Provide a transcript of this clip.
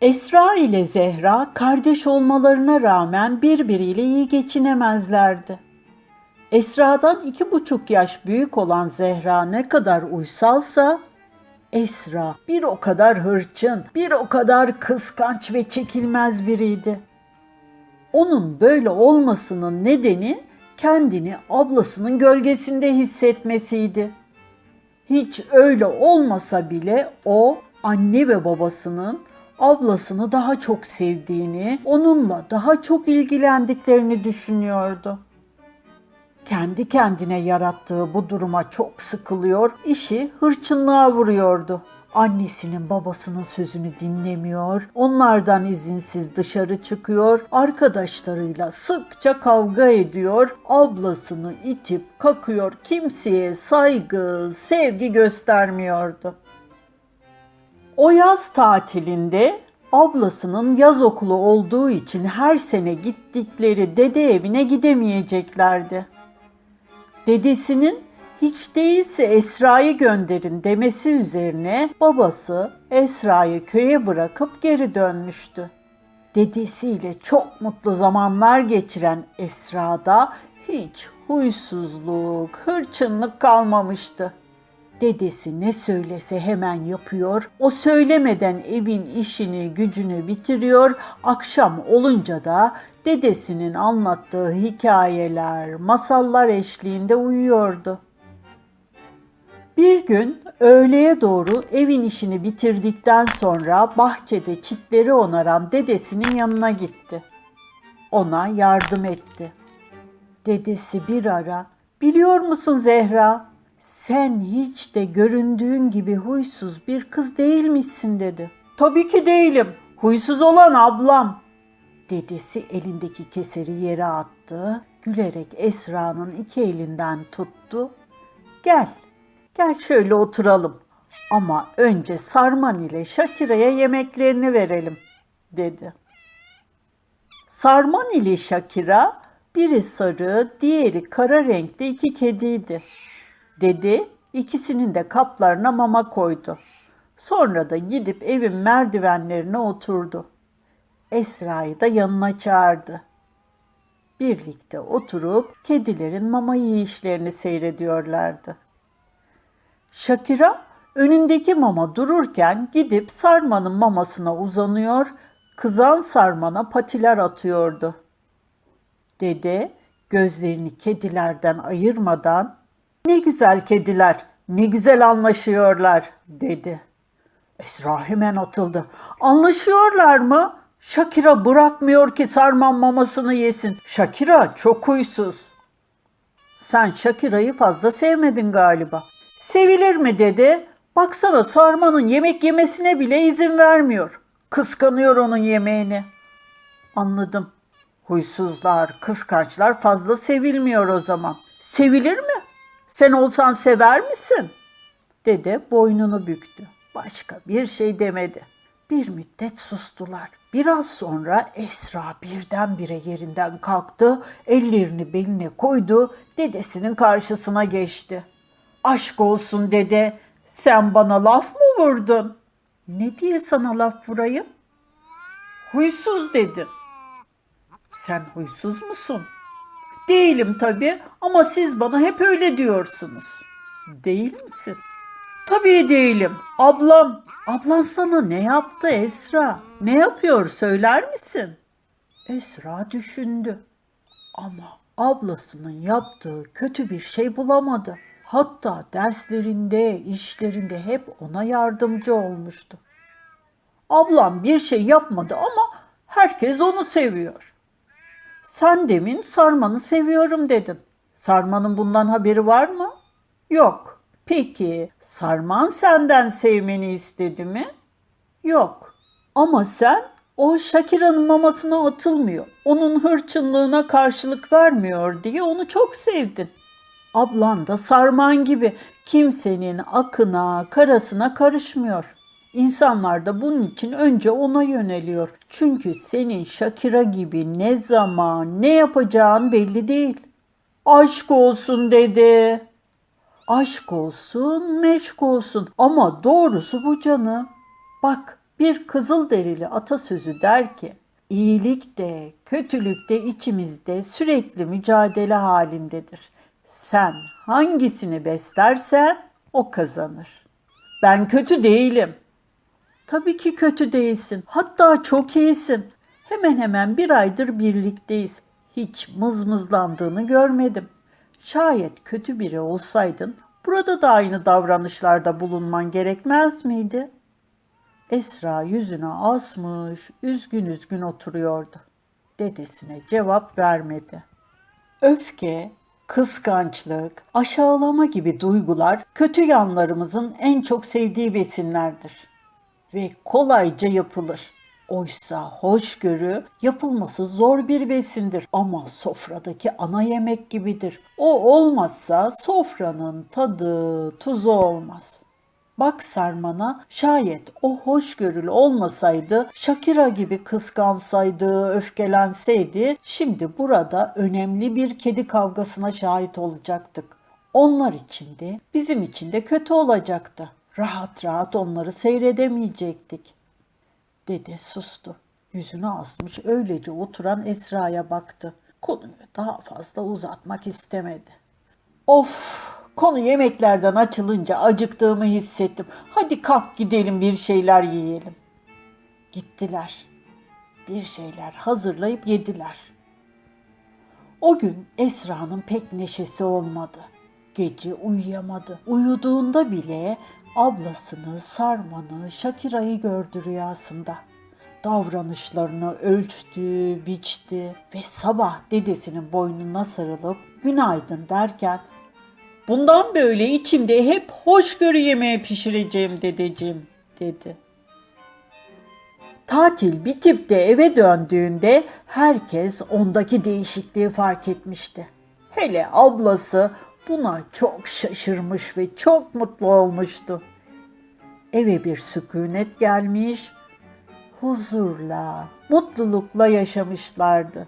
Esra ile Zehra kardeş olmalarına rağmen birbiriyle iyi geçinemezlerdi. Esra'dan iki buçuk yaş büyük olan Zehra ne kadar uysalsa, Esra bir o kadar hırçın, bir o kadar kıskanç ve çekilmez biriydi. Onun böyle olmasının nedeni kendini ablasının gölgesinde hissetmesiydi. Hiç öyle olmasa bile o anne ve babasının ablasını daha çok sevdiğini, onunla daha çok ilgilendiklerini düşünüyordu. Kendi kendine yarattığı bu duruma çok sıkılıyor, işi hırçınlığa vuruyordu. Annesinin babasının sözünü dinlemiyor, onlardan izinsiz dışarı çıkıyor, arkadaşlarıyla sıkça kavga ediyor, ablasını itip kakıyor, kimseye saygı, sevgi göstermiyordu. O yaz tatilinde ablasının yaz okulu olduğu için her sene gittikleri dede evine gidemeyeceklerdi. Dedesinin hiç değilse Esra'yı gönderin demesi üzerine babası Esra'yı köye bırakıp geri dönmüştü. Dedesiyle çok mutlu zamanlar geçiren Esra'da hiç huysuzluk, hırçınlık kalmamıştı. Dedesi ne söylese hemen yapıyor. O söylemeden evin işini, gücünü bitiriyor. Akşam olunca da dedesinin anlattığı hikayeler, masallar eşliğinde uyuyordu. Bir gün öğleye doğru evin işini bitirdikten sonra bahçede çitleri onaran dedesinin yanına gitti. Ona yardım etti. Dedesi bir ara, biliyor musun Zehra, sen hiç de göründüğün gibi huysuz bir kız değilmişsin dedi. Tabii ki değilim. Huysuz olan ablam. Dedesi elindeki keseri yere attı. Gülerek Esra'nın iki elinden tuttu. Gel, gel şöyle oturalım. Ama önce Sarman ile Şakira'ya yemeklerini verelim, dedi. Sarman ile Şakira biri sarı, diğeri kara renkli iki kediydi dedi. İkisinin de kaplarına mama koydu. Sonra da gidip evin merdivenlerine oturdu. Esra'yı da yanına çağırdı. Birlikte oturup kedilerin mama yiyişlerini seyrediyorlardı. Şakira önündeki mama dururken gidip sarmanın mamasına uzanıyor, kızan sarmana patiler atıyordu. Dede gözlerini kedilerden ayırmadan ne güzel kediler, ne güzel anlaşıyorlar dedi. Esra hemen atıldı. Anlaşıyorlar mı? Şakira bırakmıyor ki sarman mamasını yesin. Şakira çok huysuz. Sen Şakira'yı fazla sevmedin galiba. Sevilir mi dedi. Baksana sarmanın yemek yemesine bile izin vermiyor. Kıskanıyor onun yemeğini. Anladım. Huysuzlar, kıskançlar fazla sevilmiyor o zaman. Sevilir mi? Sen olsan sever misin? Dede boynunu büktü. Başka bir şey demedi. Bir müddet sustular. Biraz sonra Esra birdenbire yerinden kalktı, ellerini beline koydu, dedesinin karşısına geçti. Aşk olsun dede, sen bana laf mı vurdun? Ne diye sana laf vurayım? Huysuz dedim. Sen huysuz musun? Değilim tabii ama siz bana hep öyle diyorsunuz. Değil misin? Tabii değilim. Ablam. Ablan sana ne yaptı Esra? Ne yapıyor söyler misin? Esra düşündü. Ama ablasının yaptığı kötü bir şey bulamadı. Hatta derslerinde, işlerinde hep ona yardımcı olmuştu. Ablam bir şey yapmadı ama herkes onu seviyor. Sen demin sarmanı seviyorum dedin. Sarmanın bundan haberi var mı? Yok. Peki sarman senden sevmeni istedi mi? Yok. Ama sen o Şakira'nın mamasına atılmıyor. Onun hırçınlığına karşılık vermiyor diye onu çok sevdin. Ablan da sarman gibi kimsenin akına, karasına karışmıyor. İnsanlar da bunun için önce ona yöneliyor. Çünkü senin Shakira gibi ne zaman, ne yapacağın belli değil. Aşk olsun dedi. Aşk olsun, meşk olsun ama doğrusu bu canım. Bak Bir Kızılderili atasözü der ki, iyilik de, kötülük de içimizde sürekli mücadele halindedir. Sen hangisini beslersen o kazanır. Ben kötü değilim. Tabii ki kötü değilsin. Hatta çok iyisin. Hemen hemen bir aydır birlikteyiz. Hiç mızmızlandığını görmedim. Şayet kötü biri olsaydın burada da aynı davranışlarda bulunman gerekmez miydi? Esra yüzüne asmış, üzgün üzgün oturuyordu. Dedesine cevap vermedi. Öfke, kıskançlık, aşağılama gibi duygular kötü yanlarımızın en çok sevdiği besinlerdir ve kolayca yapılır. Oysa hoşgörü yapılması zor bir besindir ama sofradaki ana yemek gibidir. O olmazsa sofranın tadı, tuzu olmaz. Bak Sarman'a şayet o hoşgörülü olmasaydı, Shakira gibi kıskansaydı, öfkelenseydi, şimdi burada önemli bir kedi kavgasına şahit olacaktık. Onlar için de bizim için de kötü olacaktı. Rahat rahat onları seyredemeyecektik. Dede sustu. Yüzünü asmış öylece oturan Esra'ya baktı. Konuyu daha fazla uzatmak istemedi. Of! Konu yemeklerden açılınca acıktığımı hissettim. Hadi kalk gidelim bir şeyler yiyelim. Gittiler. Bir şeyler hazırlayıp yediler. O gün Esra'nın pek neşesi olmadı. Gece uyuyamadı. Uyuduğunda bile ablasını, Sarman'ı, Şakira'yı gördü rüyasında. Davranışlarını ölçtü, biçti ve sabah dedesinin boynuna sarılıp günaydın derken Bundan böyle içimde hep hoşgörü yemeği pişireceğim dedeciğim dedi. Tatil bitip de eve döndüğünde herkes ondaki değişikliği fark etmişti. Hele ablası buna çok şaşırmış ve çok mutlu olmuştu. Eve bir sükunet gelmiş, huzurla, mutlulukla yaşamışlardı.